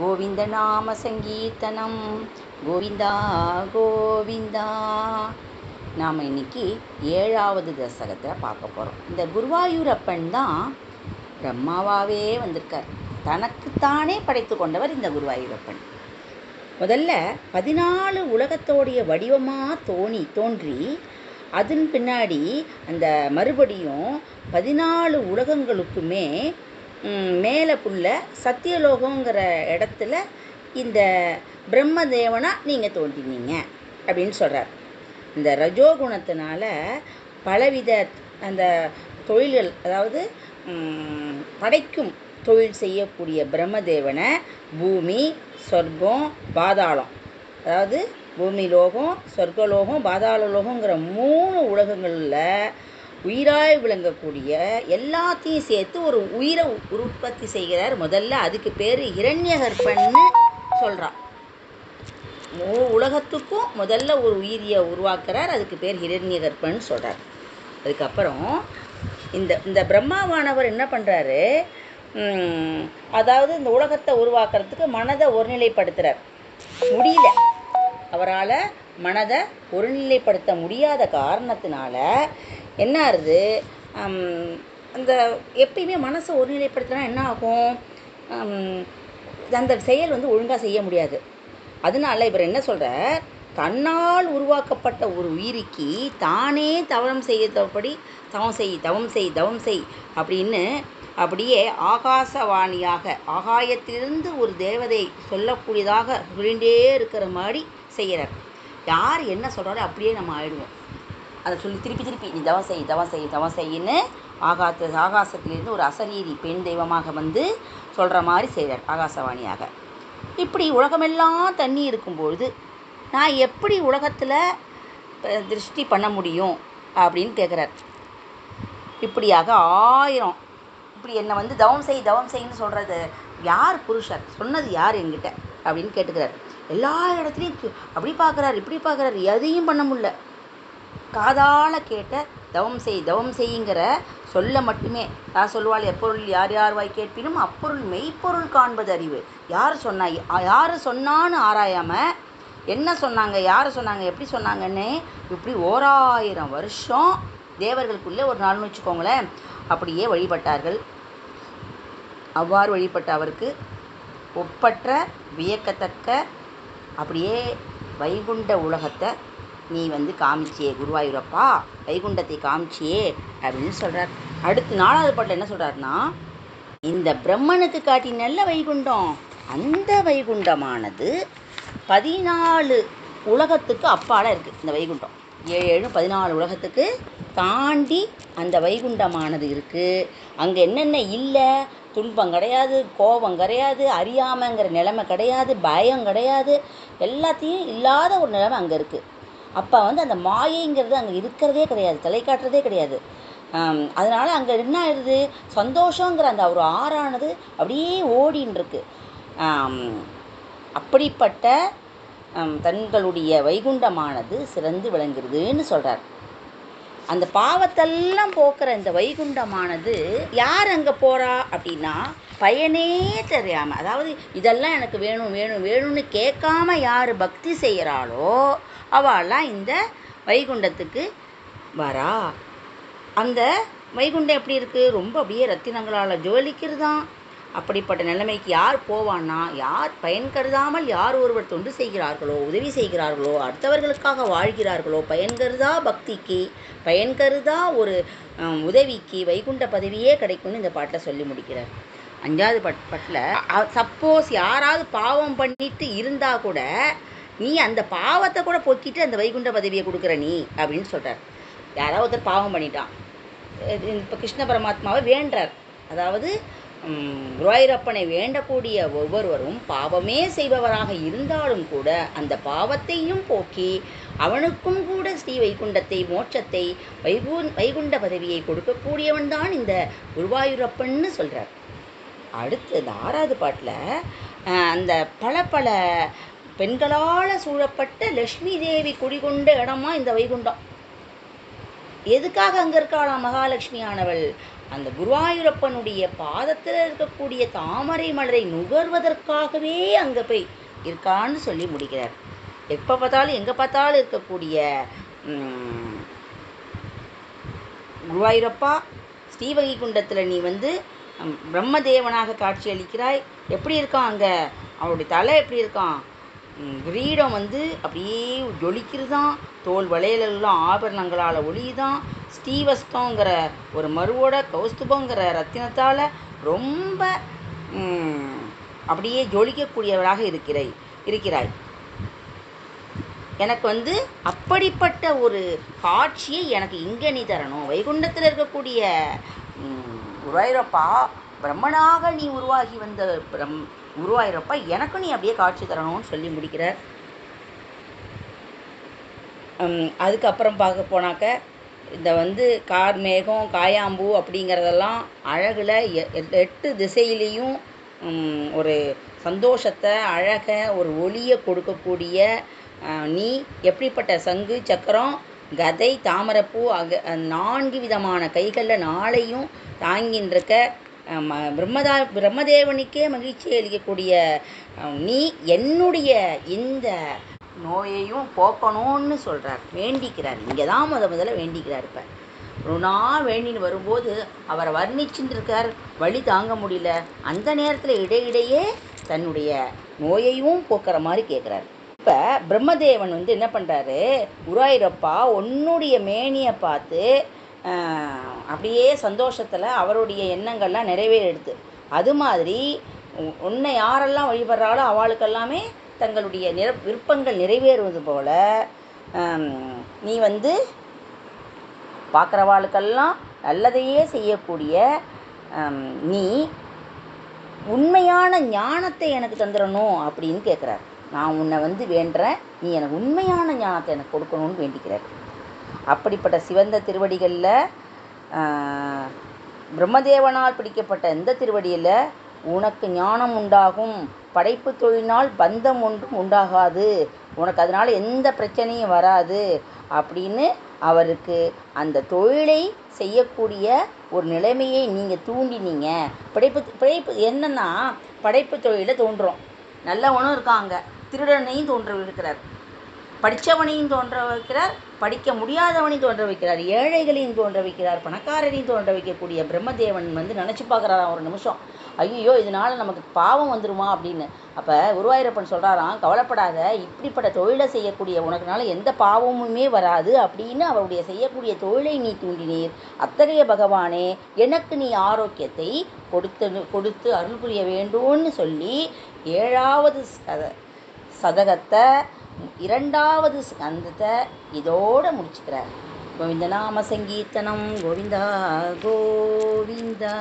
கோவிந்த நாம சங்கீர்த்தனம். கோவிந்தா கோவிந்தா. நாம் இன்னைக்கு ஏழாவது தசகத்தில் பார்க்க போகிறோம் இந்த குருவாயூரப்பன் தான் பிரம்மாவாகவே வந்திருக்கார். தனக்குத்தானே படைத்து கொண்டவர் இந்த குருவாயூரப்பன். முதல்ல பதினாலு உலகத்தோடைய வடிவமாக தோணி தோன்றி அதன் பின்னாடி அந்த மறுபடியும் பதினாலு உலகங்களுக்குமே மேலே புள்ள சத்தியலோகங்கிற இடத்துல இந்த பிரம்மதேவனாக நீங்கள் தோன்றினீங்க அப்படின்னு சொல்கிறார் இந்த ரஜோகுணத்தினால பலவித அந்த தொழில்கள் அதாவது படைக்கும் தொழில் செய்யக்கூடிய பிரம்மதேவனை பூமி சொர்க்கம் பாதாளம். அதாவது பூமி லோகம் சொர்க்கலோகம் பாதாள லோகங்கிற மூணு உலகங்களில் உயிராய் விளங்கக்கூடிய எல்லாத்தையும் சேர்த்து ஒரு உயிரை உற்பத்தி செய்கிறார். முதல்ல அதுக்கு பேர் இரண்யகற்பன்னு சொல்கிறான் முழு உலகத்துக்கும் முதல்ல ஒரு உயிரியை உருவாக்குறார். அதுக்கு பேர் ஹிரண்யகற்பன்னு சொல்கிறார் அதுக்கப்புறம் இந்த இந்த பிரம்மாவானவர் என்ன பண்ணுறாரு அதாவது இந்த உலகத்தை உருவாக்குறதுக்கு மனதை ஒருநிலைப்படுத்துகிறார் முடியல. அவரால் மனதை ஒருநிலைப்படுத்த முடியாத காரணத்தினால என்ன ஆகுது அந்த எப்பயுமே மனசை ஒருநிலைப்படுத்தினா என்ன ஆகும்? அந்த செயல் வந்து ஒழுங்காக செய்ய முடியாது. அதனால இவர் என்ன சொல்கிறார் தன்னால் உருவாக்கப்பட்ட ஒரு உயிரிக்கு தானே தவம் செய்யப்படி தவம் செய் தவம் செய் தவம் செய் அப்படின்னு அப்படியே ஆகாசவாணியாக ஆகாயத்திலிருந்து ஒரு தேவதை சொல்லக்கூடியதாக சொல்லிகிட்டே இருக்கிற மாதிரி செய்கிறார் யார் என்ன சொல்கிறாரோ அப்படியே நம்ம ஆயிடுவோம். அதை சொல்லி திருப்பி திருப்பி நீ தவம் செய் தவம் செய் தவம் செய்யின்னு ஆகாத்த ஆகாசத்திலிருந்து ஒரு அசரீரி பெண் தெய்வமாக வந்து சொல்கிற மாதிரி செய்கிறார் ஆகாசவாணியாக. இப்படி உலகமெல்லாம் தண்ணி இருக்கும்பொழுது நான் எப்படி உலகத்தில் திருஷ்டி பண்ண முடியும் அப்படின்னு கேட்குறார் இப்படியாக ஆயிரம் இப்படி என்னை வந்து தவம் செய் தவம் செய்ன்னு சொல்கிறது யார் புருஷர்? சொன்னது யார் என்கிட்ட? அப்படின்னு கேட்டுக்கிறார். எல்லா இடத்துலையும் அப்படி பார்க்குறாரு இப்படி பார்க்குறாரு எதையும் பண்ண முடியல. காதால் கேட்ட தவம் செய் தவம் செய்யுங்கிற சொல்ல மட்டுமே. யார் சொல்வாள் எப்பொருள் யார் யார் வாய் கேட்பினும் அப்பொருள் மெய்ப்பொருள் காண்பது அறிவு. யார் சொன்னா யார் சொன்னான்னு ஆராயாமல் என்ன சொன்னாங்க யார் சொன்னாங்க எப்படி சொன்னாங்கன்னு இப்படி ஓராயிரம் வருஷம் தேவர்களுக்குள்ளே ஒரு நாள்னு வச்சுக்கோங்களேன் அப்படியே வழிபட்டார்கள். அவ்வாறு வழிபட்ட அவருக்கு ஒப்பற்ற வியக்கத்தக்க அப்படியே வைகுண்ட உலகத்தை நீ வந்து காமிச்சியே குருவாயூரப்பா வைகுண்டத்தை காமிச்சியே அப்படின்னு சொல்கிறார் அடுத்த நாலாவது பாட்டில் என்ன சொல்கிறாருன்னா இந்த பிரம்மனுக்கு காட்டி நல்ல வைகுண்டம் அந்த வைகுண்டமானது பதினாலு உலகத்துக்கு அப்பால் இருக்குது இந்த வைகுண்டம். ஏழு ஏழு பதினாலு உலகத்துக்கு தாண்டி அந்த வைகுண்டமானது இருக்குது அங்கே என்னென்ன இல்லை? துன்பம் கிடையாது கோபம் கிடையாது அறியாமைங்கிற நிலைமை கிடையாது பயம் கிடையாது. எல்லாத்தையும் இல்லாத ஒரு நிலைமை அங்கே இருக்குது அப்போ வந்து அந்த மாயைங்கிறது அங்கே இருக்கிறதே கிடையாது தலை காட்டுறதே கிடையாது. அதனால் அங்கே என்ன ஆயிடுது? சந்தோஷங்கிற அந்த ஒரு ஆறானது அப்படியே ஓடின்னு இருக்கு அப்படிப்பட்ட தங்களுடைய வைகுண்டமானது சிறந்து விளங்குறதுன்னு சொல்கிறார் அந்த பாவத்தெல்லாம் போக்குற இந்த வைகுண்டமானது யார் அங்கே போகிறா அப்படின்னா பயனே தெரியாமல் அதாவது இதெல்லாம் எனக்கு வேணும் வேணும் வேணும்னு கேட்காம யார் பக்தி செய்கிறாளோ அவள்லாம் இந்த வைகுண்டத்துக்கு வரா. அந்த வைகுண்டம் எப்படி இருக்குது ரொம்ப அப்படியே ரத்தினங்களால் ஜோலிக்கிறதான். அப்படிப்பட்ட நிலைமைக்கு யார் போவான்னா யார் பயன் கருதாமல் யார் ஒருவர் தொண்டு செய்கிறார்களோ உதவி செய்கிறார்களோ அடுத்தவர்களுக்காக வாழ்கிறார்களோ பயன் கருதா பக்திக்கு பயன் கருதா ஒரு உதவிக்கு வைகுண்ட பதவியே கிடைக்கும்னு இந்த பாட்டை சொல்லி முடிக்கிறார். அஞ்சாவது பட் பட்டில் சப்போஸ் யாராவது பாவம் பண்ணிட்டு இருந்தால் கூட நீ அந்த பாவத்தை கூட பொக்கிட்டு அந்த வைகுண்ட பதவியை கொடுக்குற நீ அப்படின்னு சொல்கிறார் யாராவது ஒருத்தர் பாவம் பண்ணிட்டான். இப்போ கிருஷ்ண பரமாத்மாவை வேண்டார். அதாவது குருவாயூரப்பனை வேண்டக்கூடிய ஒவ்வொருவரும் பாவமே செய்பவராக இருந்தாலும் கூட அந்த பாவத்தையும் போக்கி அவனுக்கும் கூட ஸ்ரீ வைகுண்டத்தை மோட்சத்தை வைகு வைகுண்ட பதவியை கொடுக்கக்கூடியவன் தான் இந்த குருவாயூரப்பன்னு சொல்கிறார் அடுத்து இந்த ஆறாவது பாட்டில் அந்த பல பல பெண்களால் சூழப்பட்ட லக்ஷ்மி தேவி குடிகொண்ட இடமா இந்த வைகுண்டம். எதுக்காக அங்கே இருக்காளாம் மகாலட்சுமி ஆனவள் அந்த குருவாயூரப்பனுடைய பாதத்தில் இருக்கக்கூடிய தாமரை மலரை நுகர்வதற்காகவே அங்கே போய் இருக்கான்னு சொல்லி முடிக்கிறார். எப்போ பார்த்தாலும் எங்கே பார்த்தாலும் இருக்கக்கூடிய குருவாயூரப்பா குருவாயூரப்பா ஸ்ரீவைகுண்டத்தில் நீ வந்து பிரம்மதேவனாக காட்சி அளிக்கிறாய் எப்படி இருக்கான் அங்கே? அவருடைய தலை எப்படி இருக்கான்? கிரீடம் வந்து அப்படியே ஜொலிக்கிறதாம் தோல் வளையலெல்லாம் ஆபரணங்களால் ஒளியுதான். ஸ்ரீவஸ்தங்கிற ஒரு மருவோட கௌஸ்துபங்கிற ரத்தினத்தால் ரொம்ப அப்படியே ஜொலிக்கக்கூடியவராக இருக்கிறாய் இருக்கிறாய். எனக்கு வந்து அப்படிப்பட்ட ஒரு காட்சியை எனக்கு இங்கே நீ தரணும். வைகுண்டத்தில் இருக்கக்கூடிய வைரப்பா பிரம்மனாக நீ உருவாகி வந்த பிரம் உருவாகிறப்ப எனக்கு நீ அப்படியே காட்சி தரணும்னு சொல்லி முடிக்கிற. அதுக்கப்புறம் பார்க்க போனாக்க இந்த வந்து கார் மேகம் காயாம்பூ அப்படிங்கிறதெல்லாம் அழகில் எட்டு திசையிலையும் ஒரு சந்தோஷத்தை அழக ஒரு ஒளியை கொடுக்கக்கூடிய நீ எப்படிப்பட்ட சங்கு சக்கரம் கதை தாமரைப்பூ அக நான்கு விதமான கைகளில் நாளையும் தாங்கின்றிருக்க ம- பிரம்மதா பிரம்மதேவனுக்கே மகிழ்ச்சி அளிக்கக்கூடிய நீ என்னுடைய இந்த நோயையும் போக்கணும்னு சொல்கிறார் வேண்டிக்கிறார். இங்கே தான் முத முதல்ல வேண்டிக்கிறார் இப்போ. ஒரு நாள் வேண்டின்னு வரும்போது அவரை வர்ணிச்சுட்டு வழி தாங்க முடியல. அந்த நேரத்தில் இடையிடையே தன்னுடைய நோயையும் போக்குற மாதிரி கேட்குறாரு இப்போ பிரம்மதேவன் வந்து என்ன பண்ணுறாரு உராயிரப்பா உன்னுடைய மேனியை பார்த்து அப்படியே சந்தோஷத்தில் அவருடைய எண்ணங்கள்லாம் நிறைவேறிடுது. அது மாதிரி உன்னை யாரெல்லாம் வழிபடுறாளோ அவளுக்கெல்லாமே தங்களுடைய நிற விருப்பங்கள் நிறைவேறுவது போல் நீ வந்து பார்க்குறவாளுக்கெல்லாம் நல்லதையே செய்யக்கூடிய நீ உண்மையான ஞானத்தை எனக்கு தந்துடணும் அப்படின்னு கேட்குறார் நான் உன்னை வந்து வேண்டுறேன் நீ எனக்கு உண்மையான ஞானத்தை எனக்கு கொடுக்கணும்னு வேண்டிக்கிறார் அப்படிப்பட்ட சிவந்த திருவடிகளில் பிரம்மதேவனால் பிடிக்கப்பட்ட இந்த திருவடியில் உனக்கு ஞானம் உண்டாகும் படைப்பு தொழிலினால் பந்தம் ஒன்றும் உண்டாகாது உனக்கு அதனால் எந்த பிரச்சனையும் வராது அப்படின்னு அவருக்கு அந்த தொழிலை செய்யக்கூடிய ஒரு நிலைமையை நீங்கள் தூண்டினீங்க. படைப்பு படைப்பு என்னன்னா படைப்பு தொழிலை தோன்றும் நல்லவனும் இருக்காங்க திருடனையும் தோன்ற இருக்கிறார் படித்தவனையும் தோன்ற வைக்கிறார் படிக்க முடியாதவனையும் தோன்ற வைக்கிறார் ஏழைகளையும் தோன்ற வைக்கிறார் பணக்காரரையும் தோன்ற வைக்கக்கூடிய பிரம்மதேவன் வந்து நினச்சி பார்க்குறாராம் ஒரு நிமிஷம். ஐயோ இதனால் நமக்கு பாவம் வந்துருமா அப்படின்னு. அப்போ குருவாயூரப்பன் சொல்கிறாராம் கவலைப்படாத இப்படிப்பட்ட தொழிலை செய்யக்கூடிய உனக்குனால எந்த பாவமுமே வராது அப்படின்னு அவருடைய செய்யக்கூடிய தொழிலை நீ தூண்டினீர். அத்தகைய பகவானே எனக்கு நீ ஆரோக்கியத்தை கொடுத்து கொடுத்து அருள் புரிய வேண்டும்னு சொல்லி ஏழாவது சத சதகத்தை இரண்டாவது ஸ்கந்தத்தை இதோட முடிச்சுக்கிறார். கோவிந்த நாம சங்கீர்த்தனம் கோவிந்தா கோவிந்தா.